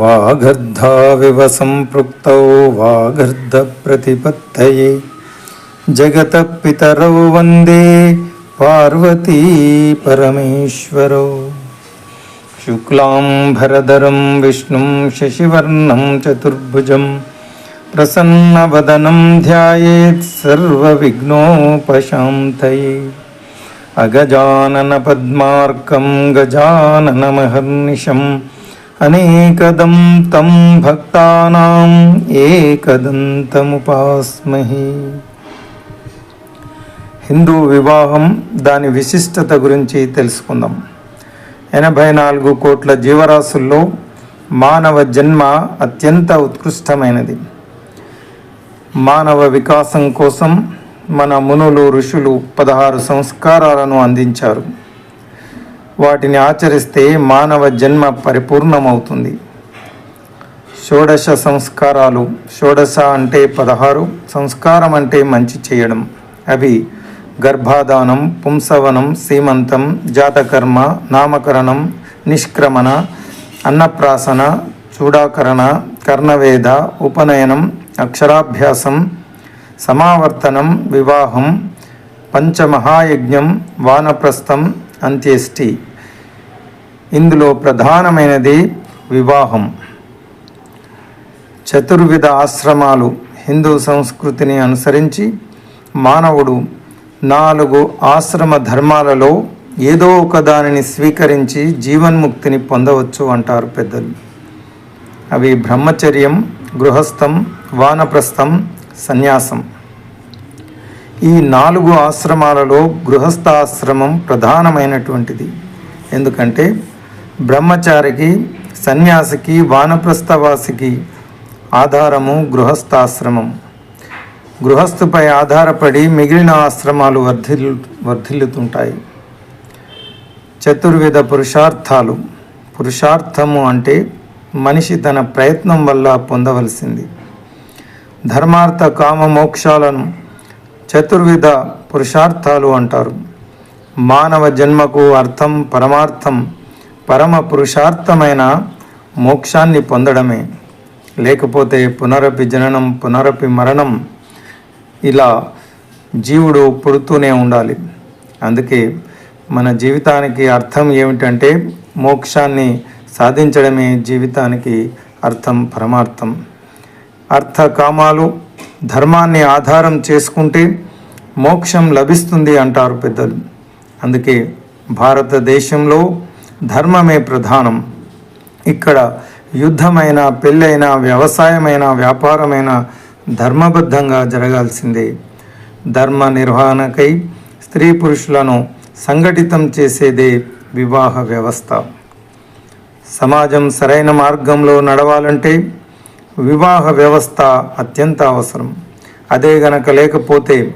वागर्धाविव सम्पृक्तौ वागर्धप्रतिपत्तये जगतः पितरौ वन्दे पार्वती परमेश्वरौ शुक्लाम्भरधरं विष्णुं शशिवर्णं चतुर्भुजं प्रसन्नवदनं ध्यायेत् सर्वविघ्नोपशान्तये अगजाननपद्मार्कं गजाननमहर्निशम् అనేకదం తం భక్తానాం ఏకదంతముపాస్మహి. హిందూ వివాహం దాని విశిష్టత గురించి తెలుసుకుందాం. ఎనభై నాలుగు కోట్ల జీవరాశుల్లో మానవ జన్మ అత్యంత ఉత్కృష్టమైనది. మానవ వికాసం కోసం మన మునులు ఋషులు పదహారు సంస్కారాలను అందించారు. వాటిని ఆచరిస్తే మానవ జన్మ పరిపూర్ణమవుతుంది. షోడశ సంస్కారాలు షోడశ అంటే పదహారు సంస్కారం అంటే మంచి చేయడం. అవి గర్భాధానం పుంసవనం సీమంతం జాతకర్మ నామకరణం నిష్క్రమణ అన్నప్రాసన చూడాకరణ కర్ణవేద ఉపనయనం అక్షరాభ్యాసం సమావర్తనం వివాహం పంచమహాయజ్ఞం వానప్రస్థం అంత్యేష్టి. ఇందులో ప్రధానమైనది వివాహం. చతుర్విధ ఆశ్రమాలు హిందూ సంస్కృతిని అనుసరించి మానవుడు నాలుగు ఆశ్రమ ధర్మాలలో ఏదో ఒక దానిని స్వీకరించి జీవన్ముక్తిని పొందవచ్చు అంటారు పెద్దలు. అవి బ్రహ్మచర్యం గృహస్థం వానప్రస్థం సన్యాసం. ఈ నాలుగు ఆశ్రమాలలో గృహస్థ ఆశ్రమం ప్రధానమైనటువంటిది. ఎందుకంటే బ్రహ్మచారికి సన్యాసికి వానప్రస్థవాసికి ఆధారము గృహస్థాశ్రమం. గృహస్థుపై ఆధారపడి మిగిలిన ఆశ్రమాలు వర్ధిల్లు వర్ధిల్లుతుంటాయి. చతుర్విధ పురుషార్థాలు. పురుషార్థము అంటే మనిషి తన ప్రయత్నం వల్ల పొందవలసింది. ధర్మార్థ కామ మోక్షాలను చతుర్విధ పురుషార్థాలు అంటారు. మానవ జన్మకు అర్థం పరమార్థం పరమ పురుషార్థమైన మోక్షాన్ని పొందడమే. లేకపోతే పునరపి జననం పునరపి మరణం ఇలా జీవుడు పుడుతూనే ఉండాలి. అందుకే మన జీవితానికి అర్థం ఏమిటంటే మోక్షాన్ని సాధించడమే జీవితానికి అర్థం పరమార్థం. అర్థ కామాలు ధర్మాన్ని ఆధారం చేసుకుంటే మోక్షం లభిస్తుంది అంటారు పెద్దలు. అందుకే భారతదేశంలో ధర్మమే ప్రధానం. ఇక్కడ యుద్ధమైన పెళ్ళైన వ్యవసాయమైన వ్యాపారమైన ధర్మబద్ధంగా జరగాల్సిందే. ధర్మ నిర్వహణకై స్త్రీ పురుషులను సంఘటితం చేసేదే వివాహ వ్యవస్థ. సమాజం సరైన మార్గంలో నడవాలంటే వివాహ వ్యవస్థ అత్యంత అవసరం. అదే గనక లేకపోతే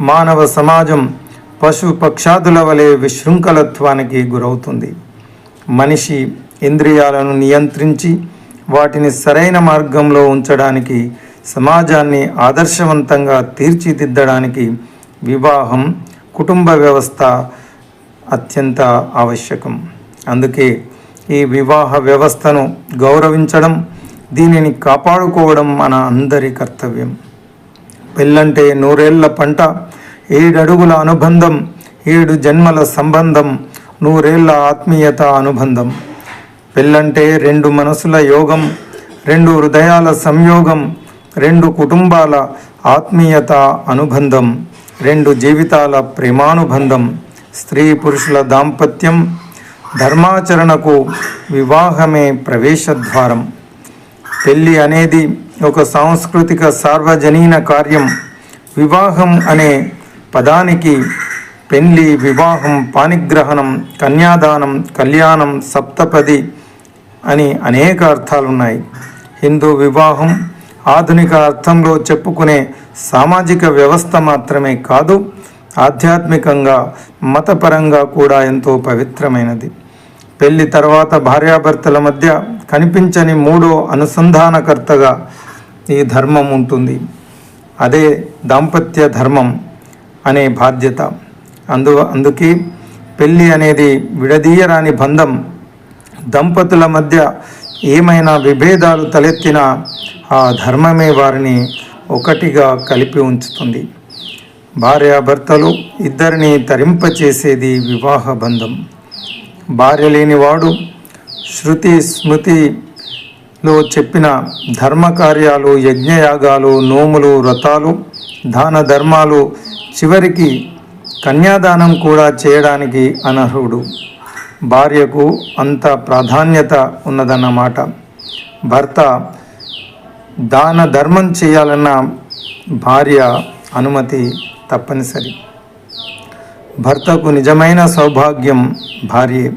మానవ సమాజం పశు పక్షాదుల వలె విశృంఖలత్వానికి గురవుతుంది. మనిషి ఇంద్రియాలను నియంత్రించి వాటిని సరైన మార్గంలో ఉంచడానికి సమాజాన్ని ఆదర్శవంతంగా తీర్చిదిద్దడానికి వివాహం కుటుంబ వ్యవస్థ అత్యంత ఆవశ్యకం. అందుకే ఈ వివాహ వ్యవస్థను గౌరవించడం దీనిని కాపాడుకోవడం మన అందరి కర్తవ్యం. పెళ్ళంటే నూరేళ్ళ పంట ఏడడుగుల అనుబంధం ఏడు జన్మల సంబంధం నూరేళ్ళ ఆత్మీయత అనుబంధం. పెళ్ళంటే రెండు మనసుల యోగం రెండు హృదయాల సంయోగం రెండు కుటుంబాల ఆత్మీయత అనుబంధం రెండు జీవితాల ప్రేమానుబంధం స్త్రీ పురుషుల దాంపత్యం ధర్మాచరణకు వివాహమే ప్రవేశద్వారం. పెళ్ళి అనేది ఒక సాంస్కృతిక సార్వజనీన కార్యం. వివాహం అనే పదానికి పెళ్ళి వివాహం పానిగ్రహణం కన్యాదానం కళ్యాణం సప్తపది అని అనేక అర్థాలున్నాయి. హిందూ వివాహం ఆధునిక అర్థంలో చెప్పుకునే సామాజిక వ్యవస్థ మాత్రమే కాదు ఆధ్యాత్మికంగా మతపరంగా కూడా ఎంతో పవిత్రమైనది. పెళ్ళి తర్వాత భార్యాభర్తల మధ్య కనిపించని మూడో అనుసంధానకర్తగా ఈ ధర్మం ఉంటుంది. అదే దాంపత్య ధర్మం అనే బాధ్యత. అందు అందుకే పెళ్ళి అనేది విడదీయరాని బంధం. దంపతుల మధ్య ఏమైనా విభేదాలు తలెత్తినా ఆ ధర్మమే వారిని ఒకటిగా కలిపి ఉంచుతుంది. భార్యాభర్తలు ఇద్దరిని తరింపచేసేది వివాహ బంధం. భార్య లేనివాడు శృతి స్మృతిలో చెప్పిన ధర్మకార్యాలు యజ్ఞయాగాలు నోములు వ్రతాలు దాన ధర్మాలు చివరికి కన్యాదానం కూడా చేయడానికి అనర్హుడు. భార్యకు అంత ప్రాధాన్యత ఉన్నదన్నమాట. భర్త దాన ధర్మం చేయాలన్న భార్య అనుమతి తప్పనిసరి. భర్తకు నిజమైన సౌభాగ్యం భార్యే.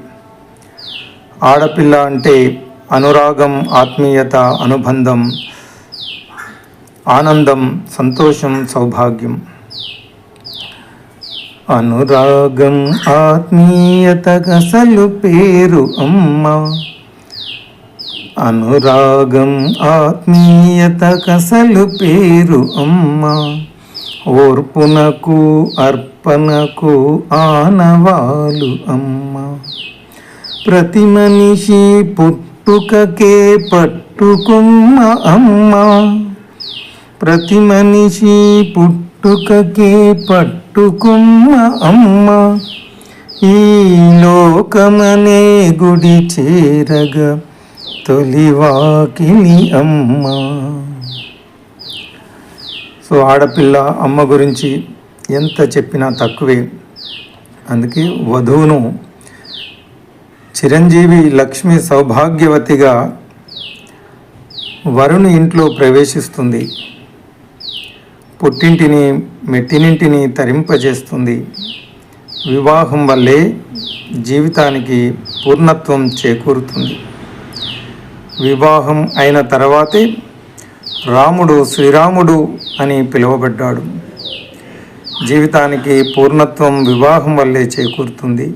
ఆడపిల్ల అంటే అనురాగం ఆత్మీయత అనుబంధం ఆనందం సంతోషం సౌభాగ్యం. అనురాగం ఆత్మీయత కసలు పేరు అమ్మ. అనురాగం ఆత్మీయత కసలు పేరు అమ్మ. ఓర్పునకు అర్పణకు ఆనవాలు అమ్మ. ప్రతి మనిషి పుట్టుకకే పట్టుకుమ్మ అమ్మ. ప్రతి మనిషి పుట్టుకకే పట్టుకుమ్మ అమ్మ. ఈ లోకమనే గుడి చేరగా తొలివాకిలి అమ్మ. సో ఆడపిల్ల అమ్మ గురించి ఎంత చెప్పినా తక్కువే. అందుకే వధువును చిరంజీవి లక్ష్మి సౌభాగ్యవతిగా వరుణి ఇంట్లో ప్రవేశిస్తుంది. పుట్టింటిని మెట్టినింటిని తరింపజేస్తుంది. వివాహం వల్లే జీవితానికి పూర్ణత్వం చేకూరుతుంది. వివాహం అయిన తర్వాతే రాముడు శ్రీరాముడు అని పిలువబడ్డాడు. జీవితానికి పూర్ణత్వం వివాహం వల్లే చేకూరుతుంది.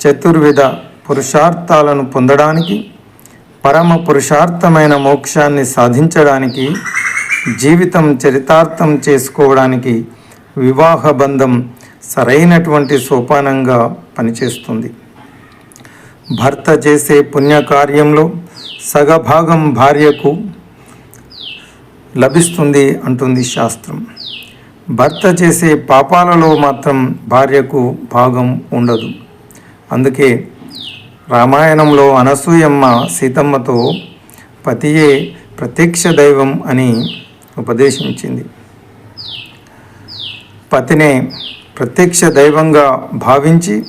చతుర్విధ పురుషార్థాలను పొందడానికి పరమ పురుషార్థమైన మోక్షాన్ని సాధించడానికి జీవితం చరితార్థం చేసుకోవడానికి వివాహ బంధం సరైనటువంటి సోపానంగా పనిచేస్తుంది. భర్త చేసే పుణ్యకార్యంలో సగభాగం భార్యకు లభిస్తుంది అంటుంది శాస్త్రం. భర్త చేసే పాపాలలో మాత్రం భార్యకు భాగం ఉండదు. అందుకే రామాయణంలో అనసూయమ్మ సీతమ్మతో పతియే ప్రత్యక్ష దైవం అని ఉపదేశించింది. పతినే ప్రత్యక్ష దైవంగా భావించి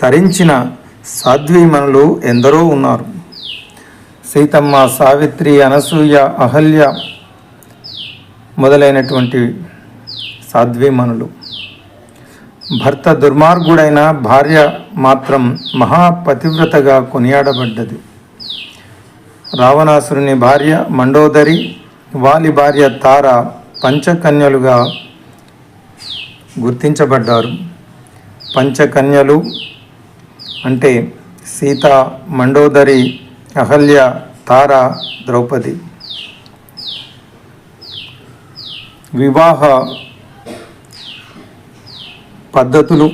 తరించిన సాధ్వీమణులు ఎందరో ఉన్నారు. సీతమ్మ సావిత్రి అనసూయ అహల్య మొదలైనటువంటి సాధ్వీమణులు భర్త దుర్మార్గుడైన భార్య మాత్రం మహాపతివ్రతగా కొనియాడబడ్డది. రావణాసురుని భార్య మండోదరి వాలి భార్య తార పంచకన్యలుగా గుర్తించబడ్డారు. పంచకన్యలు అంటే సీత మండోదరి అహల్య తార ద్రౌపది. వివాహ పద్ధతులు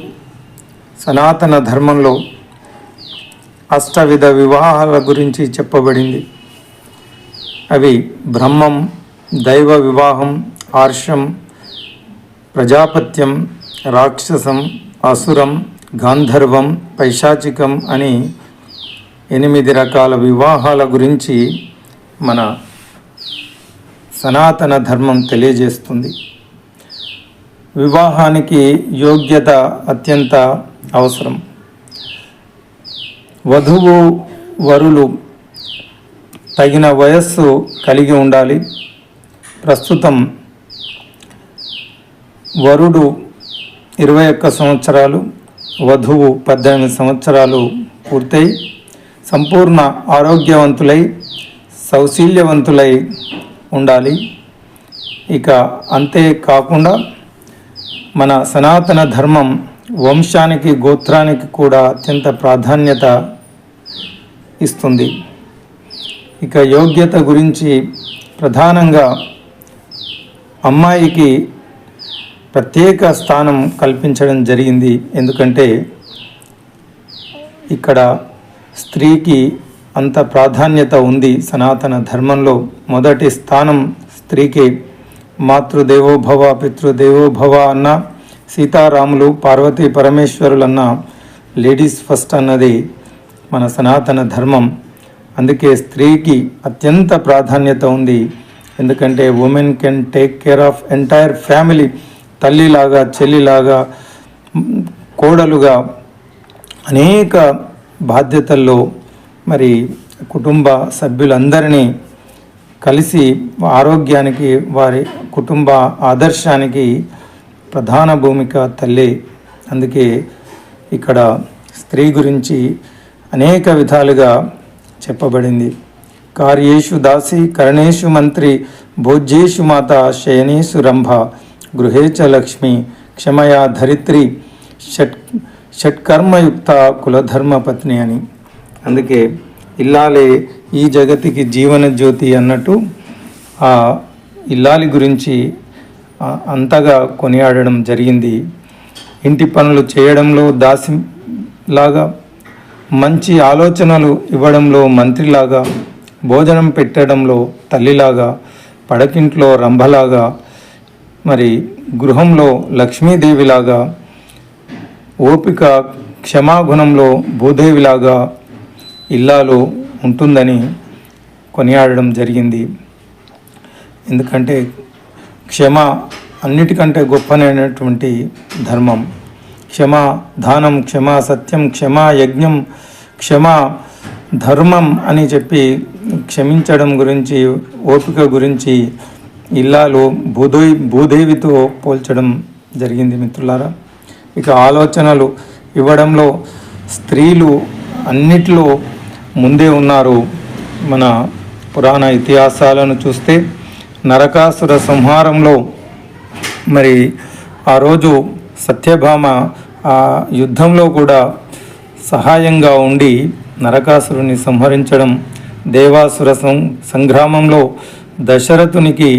సనాతన ధర్మంలో అష్టవిధ వివాహాల గురించి చెప్పబడింది. అవి బ్రహ్మం దైవ వివాహం ఆర్షం ప్రజాపత్యం రాక్షసం అసురం గాంధర్వం పైశాచికం అని ఎనిమిది రకాల వివాహాల గురించి మన సనాతన ధర్మం తెలియజేస్తుంది. వివాహానికి యోగ్యత అత్యంత అవసరం. వధువు వరులు తగిన వయస్సు కలిగి ఉండాలి. ప్రస్తుతం వరుడు ఇరవై ఒక్క సంవత్సరాలు వధువు పద్దెనిమిది సంవత్సరాలు పూర్తయి సంపూర్ణ ఆరోగ్యవంతులై సౌశీల్యవంతులై ఉండాలి. ఇక అంతే కాకుండా మన సనాతన ధర్మం వంశానికి గోత్రానికి కూడా అత్యంత ప్రాధాన్యత ఇస్తుంది. ఇక యోగ్యత గురించి ప్రధానంగా అమ్మాయికి ప్రత్యేక స్థానం కల్పించడం జరిగింది. ఎందుకంటే ఇక్కడ స్త్రీకి అంత ప్రాధాన్యత ఉంది సనాతన ధర్మంలో. మొదటి స్థానం స్త్రీకి. మాతృదేవోభవ పితృదేవోభవ అన్న సీతారాములు పార్వతీ పరమేశ్వరులన్న లేడీస్ ఫస్ట్ అన్నది మన సనాతన ధర్మం. అందుకే స్త్రీకి అత్యంత ప్రాధాన్యత ఉంది. ఎందుకంటే women can take care of entire family తల్లిలాగా చెల్లిలాగా కోడలుగా అనేక బాధ్యతల్లో మరి కుటుంబ సభ్యులందరినీ కలిసి ఆరోగ్యానికి వారి కుటుంబ ఆదర్శానికి ప్రధాన భూమిక తల్లి. అందుకే ఇక్కడ స్త్రీ గురించి అనేక విధాలుగా చెప్పబడింది. కార్యేషు దాసి కరణేషు మంత్రి భోజ్యేషు మాత శయనేషు రంభ గృహేచ లక్ష్మి క్షమయా ధరిత్రి షట్ షట్కర్మయుక్త కులధర్మ పత్ని అని. అందుకే ఇల్లాలే ఈ జగతికి జీవన జ్యోతి అన్నట్టు ఆ ఇల్లాలి గురించి అంతగా కొనియాడడం జరిగింది. ఇంటి పనులు చేయడంలో దాసి లాగా మంచి ఆలోచనలు ఇవ్వడంలో మంత్రిలాగా భోజనం పెట్టడంలో తల్లిలాగా పడకింట్లో రంభలాగా మరి గృహంలో లక్ష్మీదేవిలాగా ఓపిక క్షమాగుణంలో భూదేవిలాగా ఇల్లాలు ఉంటుందని కొనియాడడం జరిగింది. ఎందుకంటే క్షమ అన్నిటికంటే గొప్పనైనటువంటి ధర్మం. క్షమ దానం క్షమ సత్యం క్షమ యజ్ఞం క్షమ ధర్మం అని చెప్పి క్షమించడం గురించి ఓపిక గురించి ఇల్లాలు భూదేవి భూదేవితో పోల్చడం జరిగింది మిత్రులారా. ఇక ఆలోచనలు ఇవ్వడంలో స్త్రీలు అన్నిట్లో ముందే ఉన్నారు మన పురాణ ఇతిహాసాలను చూస్తే నరకాసుర సంహారంలో మరి ఆ రోజు సత్యభామ ఆ యుద్ధంలో కూడా సహాయంగా ఉండి నరకాసురుని సంహరించడం దేవాసుర సం సంగ్రామంలో దశరథునికి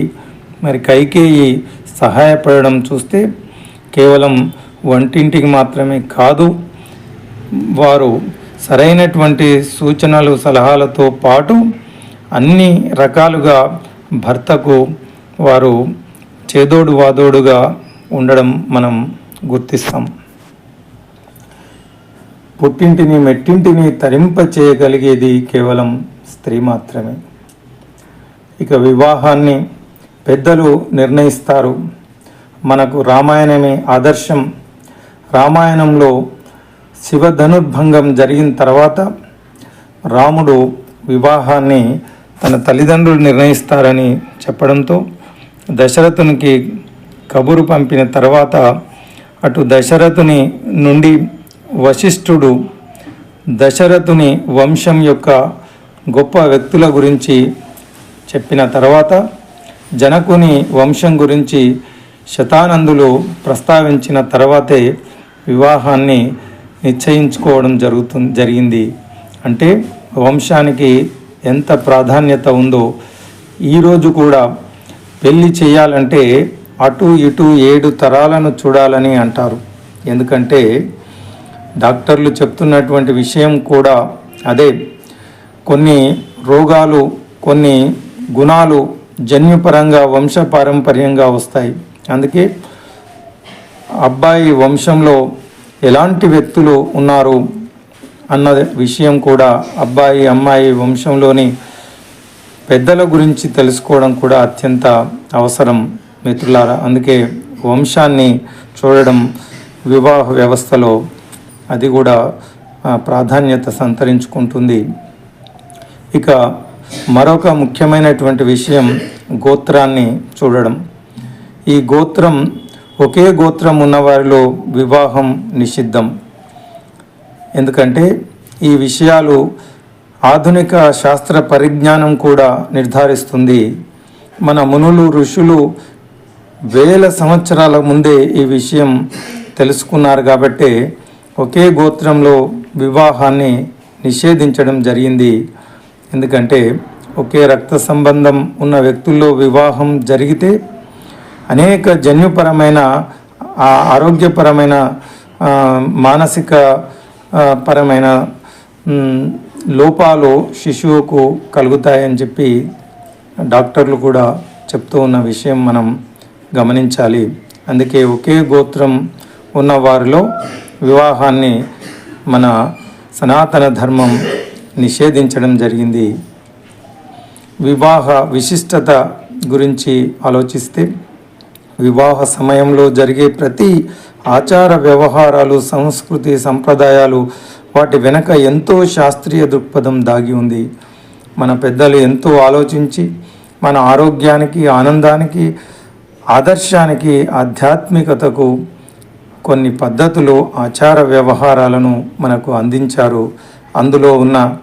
మరి కైకేయి సహాయపడడం చూస్తే కేవలం వంటింటికి మాత్రమే కాదు వారు సరైనటువంటి సూచనలు సలహాలతో పాటు అన్ని రకాలుగా భర్తకు వారు చేదోడు వాదోడుగా ఉండడం మనం గుర్తిస్తాం. పుట్టింటిని మెట్టింటిని తరింప చేయగలిగేది కేవలం స్త్రీ మాత్రమే. ఇక వివాహాన్ని పెద్దలు నిర్ణయిస్తారు. మనకు రామాయణమే ఆదర్శం. రామాయణంలో శివధనుర్భంగం జరిగిన తర్వాత రాముడు వివాహాన్ని తన తల్లిదండ్రులు నిర్ణయిస్తారని చెప్పడంతో దశరథునికి కబురు పంపిన తర్వాత అటు దశరథుని నుండి వశిష్ఠుడు దశరథుని వంశం యొక్క గొప్ప వ్యక్తుల గురించి చెప్పిన తర్వాత జనకుని వంశం గురించి శతానందులు ప్రస్తావించిన తర్వాతే వివాహాన్ని నిశ్చయించుకోవడం జరుగుతుంది జరిగింది. అంటే వంశానికి ఎంత ప్రాధాన్యత ఉందో ఈరోజు కూడా పెళ్ళి చేయాలంటే అటు ఇటు ఏడు తరాలను చూడాలని అంటారు. ఎందుకంటే డాక్టర్లు చెప్తున్నటువంటి విషయం కూడా అదే. కొన్ని రోగాలు కొన్ని గుణాలు జన్యుపరంగా వంశపారంపర్యంగా వస్తాయి. అందుకే అబ్బాయి వంశంలో ఎలాంటి వ్యక్తులు ఉన్నారు అన్న విషయం కూడా అబ్బాయి అమ్మాయి వంశంలోని పెద్దల గురించి తెలుసుకోవడం కూడా అత్యంత అవసరం మిత్రులారా. అందుకే వంశాన్ని చూడడం వివాహ వ్యవస్థలో అది కూడా ప్రాధాన్యత సంతరించుకుంటుంది. ఇక మరొక ముఖ్యమైనటువంటి విషయం గోత్రాన్ని చూడడం. ఈ గోత్రం ఒకే గోత్రం ఉన్నవారిలో వివాహం నిషిద్ధం. ఎందుకంటే ఈ విషయాలు ఆధునిక శాస్త్ర పరిజ్ఞానం కూడా నిర్ధారిస్తుంది. మన మునులు ఋషులు వేల సంవత్సరాల ముందే ఈ విషయం తెలుసుకున్నారు కాబట్టి ఒకే గోత్రంలో వివాహాన్ని నిషేధించడం జరిగింది. ఎందుకంటే ఒకే రక్త సంబంధం ఉన్న వ్యక్తుల్లో వివాహం జరిగితే అనేక జన్యుపరమైన ఆ, ఆరోగ్యపరమైన మానసిక పరమైన లోపాలు శిశువుకు కలుగుతాయని చెప్పి డాక్టర్లు కూడా చెప్తూ ఉన్న విషయం మనం గమనించాలి. అందుకే ఒకే గోత్రం ఉన్న వారిలో వివాహాన్ని మన సనాతన ధర్మం నిషేధించడం జరిగింది. వివాహ విశిష్టత గురించి ఆలోచిస్తే వివాహ సమయంలో జరిగే ప్రతి ఆచార వ్యవహారాలు సంస్కృతి సంప్రదాయాలు వాటి వెనక ఎంతో శాస్త్రీయ దృక్పథం దాగి ఉంది. మన పెద్దలు ఎంతో ఆలోచించి మన ఆరోగ్యానికి ఆనందానికి ఆదర్శానికి ఆధ్యాత్మికతకు కొన్ని పద్ధతులు ఆచార వ్యవహారాలను మనకు అందించారు. అందులో ఉన్న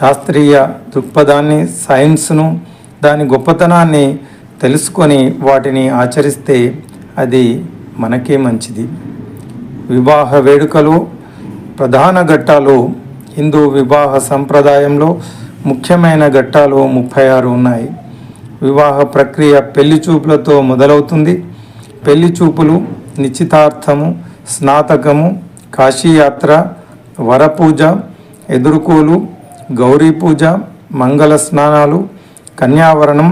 శాస్త్రీయ దృక్పథాన్ని సైన్స్ను దాని గొప్పతనాన్ని తెలుసుకొని వాటిని ఆచరిస్తే అది మనకే మంచిది. వివాహ వేడుకలు ప్రధాన ఘట్టాలు హిందూ వివాహ సంప్రదాయంలో ముఖ్యమైన ఘట్టాలు ముప్పై ఆరు ఉన్నాయి. వివాహ ప్రక్రియ పెళ్ళి చూపులతో మొదలవుతుంది. పెళ్ళి చూపులు నిశ్చితార్థము స్నాతకము కాశీయాత్ర వరపూజ ఎదుర్కోలు గౌరీ పూజ మంగళ స్నానాలు కన్యావరణం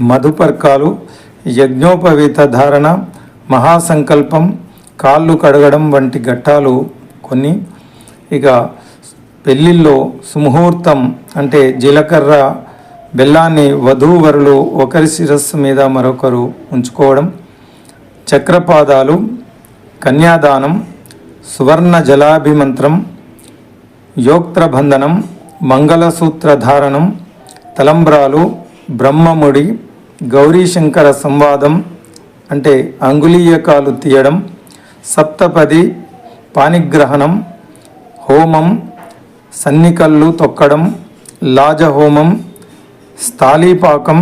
మధుపర్కాలు యజ్ఞోపవీత ధారణ మహాసంకల్పం కాళ్ళు కడగడం వంటి ఘట్టాలు కొన్ని. ఇక పెళ్ళిళ్ళలో సుముహూర్తం అంటే జీలకర్ర బెల్లాన్ని వధూవరులు ఒకరి శిరస్సు మీద మరొకరు ఉంచుకోవడం. చక్రపాదాలు కన్యాదానం సువర్ణ జలాభిమంత్రం యోక్త్రబంధనం మంగళసూత్రధారణం తలంబ్రాలు బ్రహ్మముడి గౌరీశంకర సంవాదం అంటే అంగుళీయకాలు తీయడం సప్తపది పానిగ్రహణం హోమం సన్నికల్లు తొక్కడం లాజహోమం స్థాళీపాకం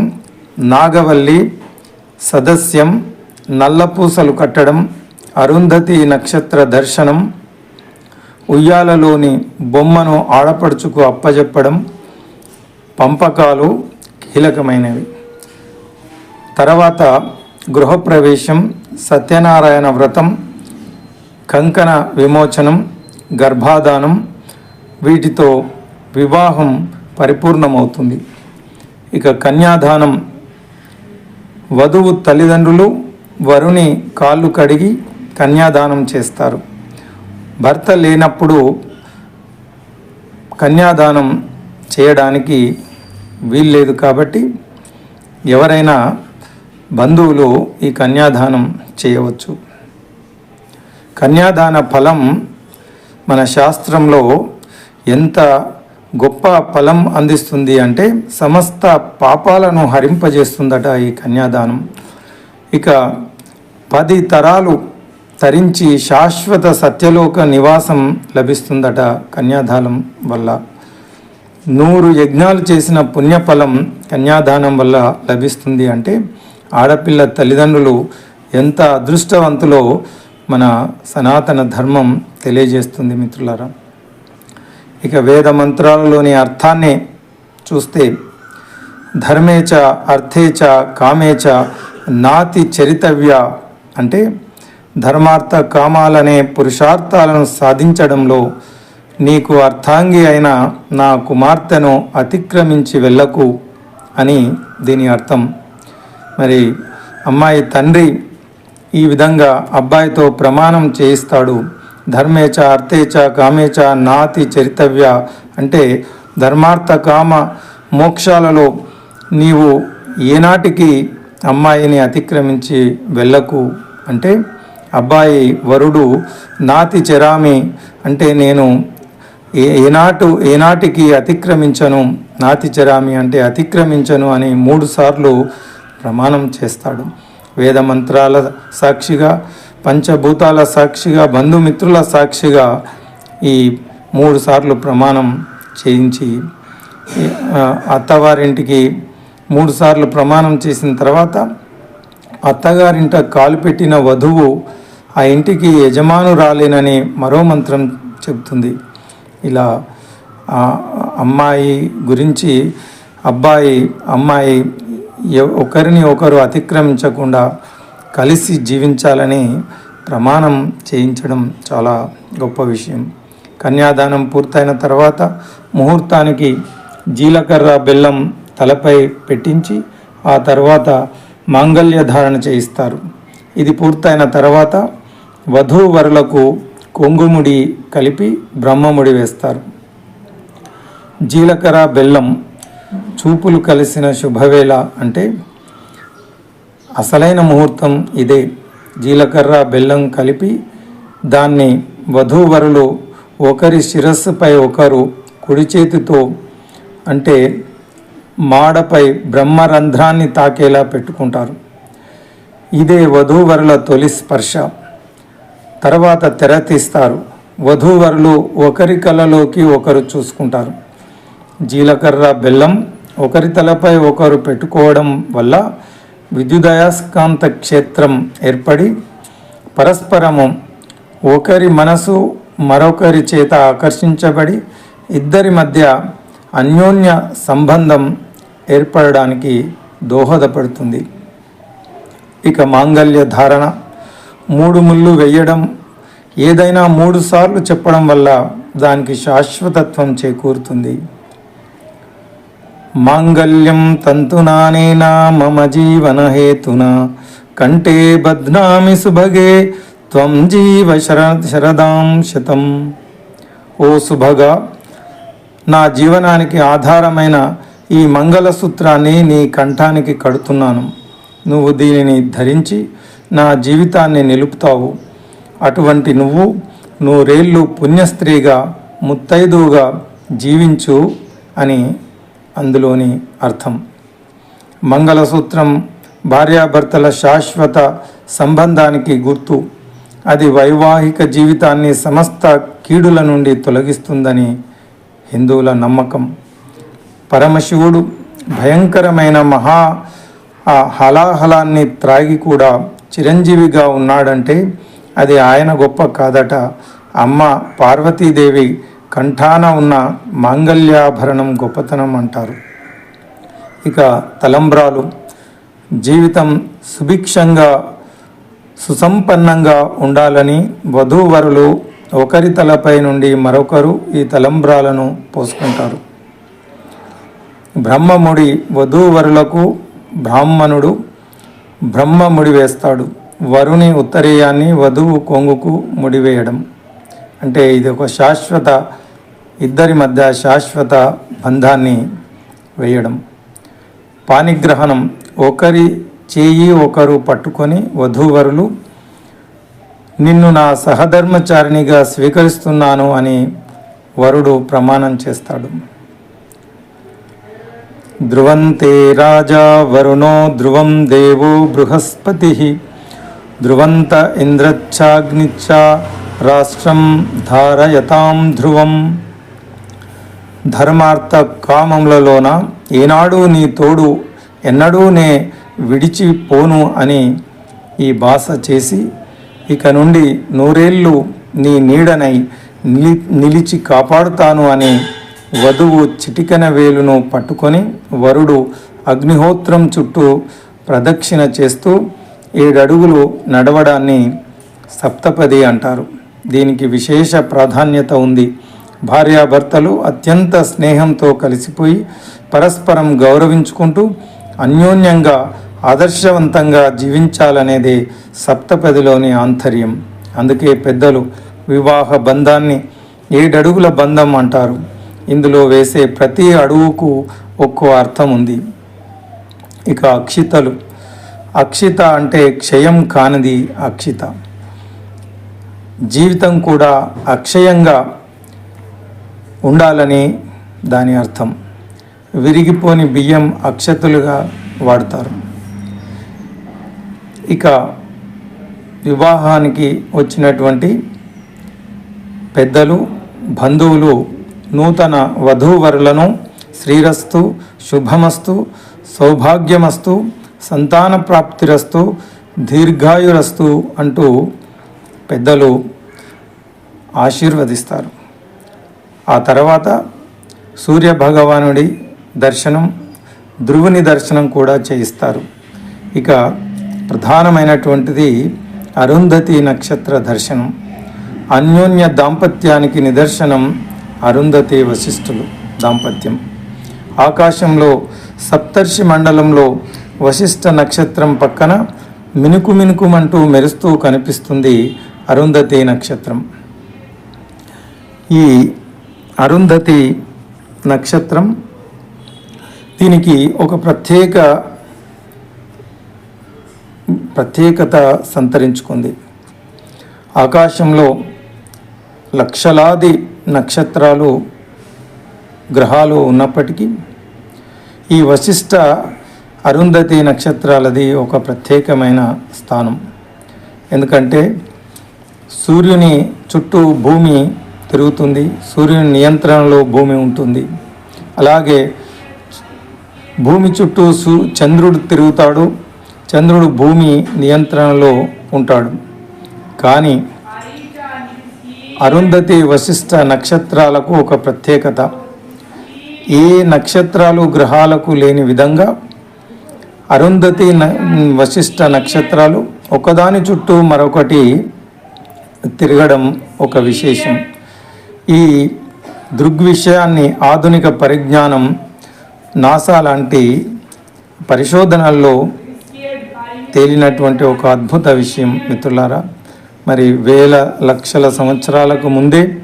నాగవల్లి సదస్యం నల్లపూసలు కట్టడం అరుంధతి నక్షత్ర దర్శనం ఉయ్యాలలోని బొమ్మను ఆడపడుచుకు అప్పజెప్పడం పంపకాలు కీలకమైనవి. తర్వాత గృహప్రవేశం సత్యనారాయణ వ్రతం కంకణ విమోచనం గర్భాధానం వీటితో వివాహం పరిపూర్ణమవుతుంది. ఇక కన్యాదానం. వధువు తల్లిదండ్రులు వరుని కాళ్ళు కడిగి కన్యాదానం చేస్తారు. భర్త లేనప్పుడు కన్యాదానం చేయడానికి వీల్లేదు కాబట్టి ఎవరైనా బంధువులు ఈ కన్యాదానం చేయవచ్చు. కన్యాదాన ఫలం మన శాస్త్రంలో ఎంత గొప్ప ఫలం అందిస్తుంది అంటే సమస్త పాపాలను హరింపజేస్తుందట ఈ కన్యాదానం. ఇక పది తరాలు తరించి శాశ్వత సత్యలోక నివాసం లభిస్తుందట కన్యాదానం వల్ల. నూరు యజ్ఞాలు చేసిన పుణ్యఫలం కన్యాదానం వల్ల లభిస్తుంది అంటే ఆడపిల్ల తల్లిదండ్రులు ఎంత అదృష్టవంతులో మన సనాతన ధర్మం తెలియజేస్తుంది మిత్రులారా. ఇక వేద మంత్రాలలోని అర్థాన్ని చూస్తే ధర్మేచ అర్థేచ కామేచ నాతి చరితవ్య అంటే ధర్మార్థ కామాలనే పురుషార్థాలను సాధించడంలో నీకు అర్థాంగి అయిన నా కుమార్తెను అతిక్రమించి వెళ్ళకు అని దీని అర్థం. మరి అమ్మాయి తండ్రి ఈ విధంగా అబ్బాయితో ప్రమాణం చేయిస్తాడు. ధర్మేచ అర్థేచ కామేచ నాతి చరితవ్య అంటే ధర్మార్థ కామ మోక్షాలలో నీవు ఏనాటికి అమ్మాయిని అతిక్రమించి వెళ్ళకు అంటే అబ్బాయి వరుడు నాతి చెరామి అంటే నేను ఏ ఏనాటు ఏనాటికి అతిక్రమించను. నాతి చెరామి అంటే అతిక్రమించను అని మూడుసార్లు ప్రమాణం చేస్తాడు. వేద మంత్రాల సాక్షిగా పంచభూతాల సాక్షిగా బంధుమిత్రుల సాక్షిగా ఈ మూడు సార్లు ప్రమాణం చేయించి అత్తవారింటికి మూడు సార్లు ప్రమాణం చేసిన తర్వాత అత్తగారింట కాలు పెట్టిన వధువు ఆ ఇంటికి యజమానురాలేనని మరో మంత్రం చెబుతుంది. ఇలా అమ్మాయి గురించి అబ్బాయి అమ్మాయి ఒకరిని ఒకరు అతిక్రమించకుండా కలిసి జీవించాలని ప్రమాణం చేయించడం చాలా గొప్ప విషయం. కన్యాదానం పూర్తయిన తర్వాత ముహూర్తానికి జీలకర్ర బెల్లం తలపై పెట్టించి ఆ తర్వాత మాంగళ్య ధారణ చేయిస్తారు. ఇది పూర్తయిన తర్వాత వధూవరులకు కొంగుముడి కలిపి బ్రహ్మముడి వేస్తారు. జీలకర్ర బెల్లం చూపులు కలిసిన శుభవేళ అంటే అసలైన ముహూర్తం ఇదే. జీలకర్ర బెల్లం కలిపి దాన్ని వధూవరులు ఒకరి శిరస్సుపై ఒకరు కుడి చేతితో అంటే మాడపై బ్రహ్మరంధ్రాన్ని తాకేలా పెట్టుకుంటారు. ఇదే వధూవరుల తొలి స్పర్శ. తర్వాత తెర తీస్తారు. వధూవరులు ఒకరి కళ్ళలోకి ఒకరు చూసుకుంటారు. జీలకర్ర బెల్లం ఒకరి తలపై ఒకరు పెట్టుకోవడం వల్ల విద్యుదయస్కాంత క్షేత్రం ఏర్పడి పరస్పరము ఒకరి మనసు మరొకరి చేత ఆకర్షించబడి ఇద్దరి మధ్య అన్యోన్య సంబంధం ఏర్పడడానికి దోహదపడుతుంది. ఇక మాంగల్య ధారణ మూడు ముళ్ళు వేయడం ఏదైనా మూడు సార్లు చెప్పడం వల్ల దానికి శాశ్వతత్వం చేకూరుతుంది. మాంగళ్యం తంతునానేనా మమ జీవన హేతున. కంటే బధ్నామి సుభగే త్వం జీవ శర శరదాం శతం. ఓ సుభగా నా జీవనానికి ఆధారమైన ఈ మంగళసూత్రాన్ని నీ కంఠానికి కడుతున్నాను. నువ్వు దీనిని ధరించి నా జీవితాన్ని నిలుపుతావు. అటువంటి నువ్వు నూరేళ్ళు పుణ్యస్త్రీగా ముత్తైదువుగా జీవించు అని అందులోని అర్థం. మంగళసూత్రం భార్యాభర్తల శాశ్వత సంబంధానికి గుర్తు. అది వైవాహిక జీవితాన్ని సమస్త కీడుల నుండి తొలగిస్తుందని హిందువుల నమ్మకం. పరమశివుడు భయంకరమైన మహా ఆ హలాహలాన్ని త్రాగి కూడా చిరంజీవిగా ఉన్నాడంటే అది ఆయన గొప్ప కాదట. అమ్మ పార్వతీదేవి కంఠాన ఉన్న మాంగళ్యాభరణం గొప్పతనం అంటారు. ఇక తలంబ్రాలు జీవితం సుభిక్షంగా సుసంపన్నంగా ఉండాలని వధూవరులు ఒకరి తలపై నుండి మరొకరు ఈ తలంబ్రాలను పోసుకుంటారు. బ్రహ్మముడి వధూవరులకు బ్రాహ్మణుడు బ్రహ్మముడి వేస్తాడు. వరుని ఉత్తరీయాన్ని వధువు కొంగుకు ముడివేయడం. అంటే ఇది ఒక శాశ్వత ఇద్దరి మధ్య శాశ్వత బంధాన్ని వేయడం. పానిగ్రహణం ఒకరి చేయి ఒకరు పట్టుకొని వధూవరులు నిన్ను నా సహధర్మచారిణిగా స్వీకరిస్తున్నాను అని వరుడు ప్రమాణం చేస్తాడు. ధ్రువంతే రాజా వరుణో ధ్రువం దేవో బృహస్పతి ధ్రువంత ఇంద్రచ్చాగ్నిచ్చ రాష్ట్రం ధారయతాం ధ్రువం. ధర్మార్థ కామములలోన ఏనాడు నీ తోడు ఎన్నడూ నే విడిచిపోను అని ఈ భాష చేసి ఇక నుండి నూరేళ్ళు నీ నీడనై నిలి నిలిచి కాపాడుతాను అని వధువు చిటికన వేలును పట్టుకొని వరుడు అగ్నిహోత్రం చుట్టూ ప్రదక్షిణ చేస్తూ ఏడడుగులు నడవడాన్ని సప్తపది అంటారు. దీనికి విశేష ప్రాధాన్యత ఉంది. భార్యాభర్తలు అత్యంత స్నేహంతో కలిసిపోయి పరస్పరం గౌరవించుకుంటూ అన్యోన్యంగా ఆదర్శవంతంగా జీవించాలనేదే సప్తపదిలోని ఆంతర్యం. అందుకే పెద్దలు వివాహ బంధాన్ని ఏడడుగుల బంధం అంటారు. ఇందులో వేసే ప్రతి అడుగుకు ఒక్కో అర్థం ఉంది. ఇక అక్షితలు. అక్షిత అంటే క్షయం కానిది అక్షిత. జీవితం కూడా అక్షయంగా ఉండాలని దాని అర్థం. విరిగిపోని బియ్యం అక్షతులుగా వాడతారు. ఇక వివాహానికి వచ్చినటువంటి పెద్దలు బంధువులు నూతన వధూవరులను శ్రీరస్తు శుభమస్తు సౌభాగ్యమస్తు సంతాన ప్రాప్తిరస్తు దీర్ఘాయురస్తు అంటూ పెద్దలు ఆశీర్వదిస్తారు. ఆ తర్వాత సూర్య భగవానుడి దర్శనం ధ్రువుని దర్శనం కూడా చేయిస్తారు. ఇక ప్రధానమైనటువంటిది అరుంధతి నక్షత్ర దర్శనం. అన్యోన్య దాంపత్యానికి నిదర్శనం అరుంధతి వశిష్ఠులు దాంపత్యం. ఆకాశంలో సప్తర్షి మండలంలో వశిష్ఠ నక్షత్రం పక్కన మినుకు మినుకుమంటూ మెరుస్తూ కనిపిస్తుంది అరుంధతి నక్షత్రం. ఈ అరుంధతి నక్షత్రం. దీనికి ఒక ప్రత్యేక ప్రత్యేకత సంతరించుకుంది. ఆకాశంలో లక్షలాది నక్షత్రాలు గ్రహాలు ఉన్నప్పటికీ ఈ వశిష్ట అరుంధతి నక్షత్రాలది ఒక ప్రత్యేకమైన స్థానం. ఎందుకంటే సూర్యుని చుట్టూ భూమి తిరుగుతుంది సూర్యుని నియంత్రణలో భూమి ఉంటుంది. అలాగే భూమి చుట్టూ సు చంద్రుడు తిరుగుతాడు చంద్రుడు భూమి నియంత్రణలో ఉంటాడు. కానీ అరుంధతి వశిష్ట నక్షత్రాలకు ఒక ప్రత్యేకత. ఏ నక్షత్రాలు గ్రహాలకు లేని విధంగా అరుంధతి న- వశిష్ట నక్షత్రాలు ఒకదాని చుట్టూ మరొకటి తిరగడం ఒక విశేషం. ఈ దృగ్విషయాన్ని ఆధునిక పరిజ్ఞానం నాసా లాంటి పరిశోధనల్లో తేలినటువంటి ఒక అద్భుత విషయం మిత్రులారా. మరి వేల లక్షల సంవత్సరాలకు ముందే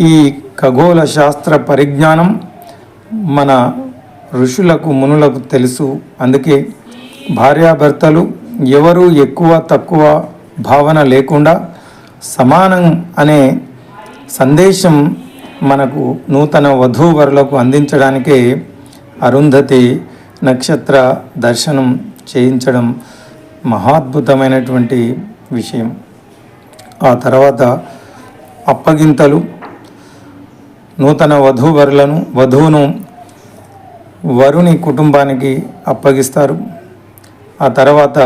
ఈ ఖగోళ శాస్త్ర పరిజ్ఞానం మన ఋషులకు మునులకు తెలుసు. అందుకే భార్యాభర్తలు ఎవరు ఎక్కువ తక్కువ భావన లేకుండా సమానం అనే సందేశం మనకు నూతన వధూవరులకు అందించడానికే అరుంధతి నక్షత్ర దర్శనం చేయించడం మహాద్భుతమైనటువంటి విషయం. ఆ తర్వాత అప్పగింతలు నూతన వధూవరులను వధువును వరుని కుటుంబానికి అప్పగిస్తారు. ఆ తర్వాత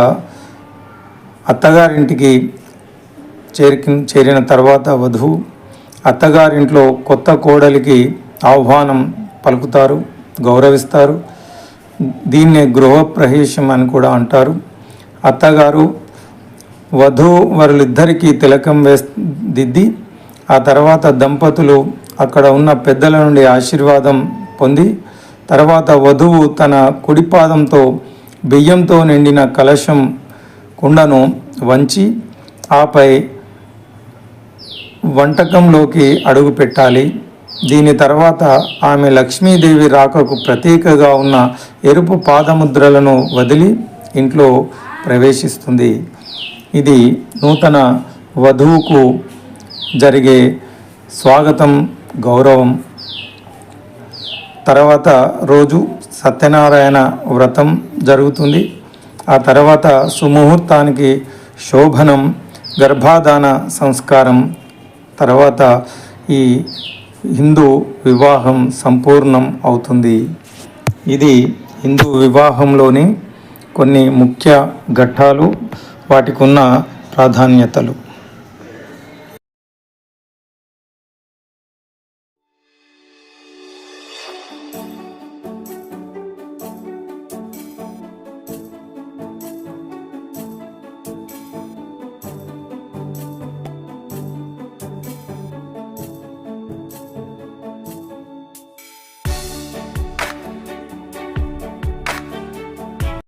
అత్తగారింటికి చేరికి చేరిన తర్వాత వధువు అత్తగారింట్లో కొత్త కోడలికి ఆహ్వానం పలుకుతారు గౌరవిస్తారు. దీన్నే గృహప్రవేశం అని కూడా అంటారు. అత్తగారు వధువు వారిద్దరికీ తిలకం వేస్ దిద్ది ఆ తర్వాత దంపతులు అక్కడ ఉన్న పెద్దల నుండి ఆశీర్వాదం పొంది తర్వాత వధువు తన కుడిపాదంతో బియ్యంతో నిండిన కలశం కుండను వంచి ఆపై వంటకంలోకి అడుగు పెట్టాలి. దీని తర్వాత ఆమె లక్ష్మీదేవి రాకకు ప్రతీకగా ఉన్న ఎరుపు పాదముద్రలను వదిలి ఇంట్లో ప్రవేశిస్తుంది. ఇది నూతన వధువుకు జరిగే స్వాగతం గౌరవం. తర్వాత రోజు సత్యనారాయణ వ్రతం జరుగుతుంది. ఆ తర్వాత సుముహూర్తానికి శోభనం గర్భాధాన సంస్కారం తర్వాత ఈ హిందూ వివాహం సంపూర్ణం అవుతుంది. ఇది హిందూ వివాహంలోని కొన్ని ముఖ్య ఘట్టాలు వాటికి ఉన్న ప్రాధాన్యతలు.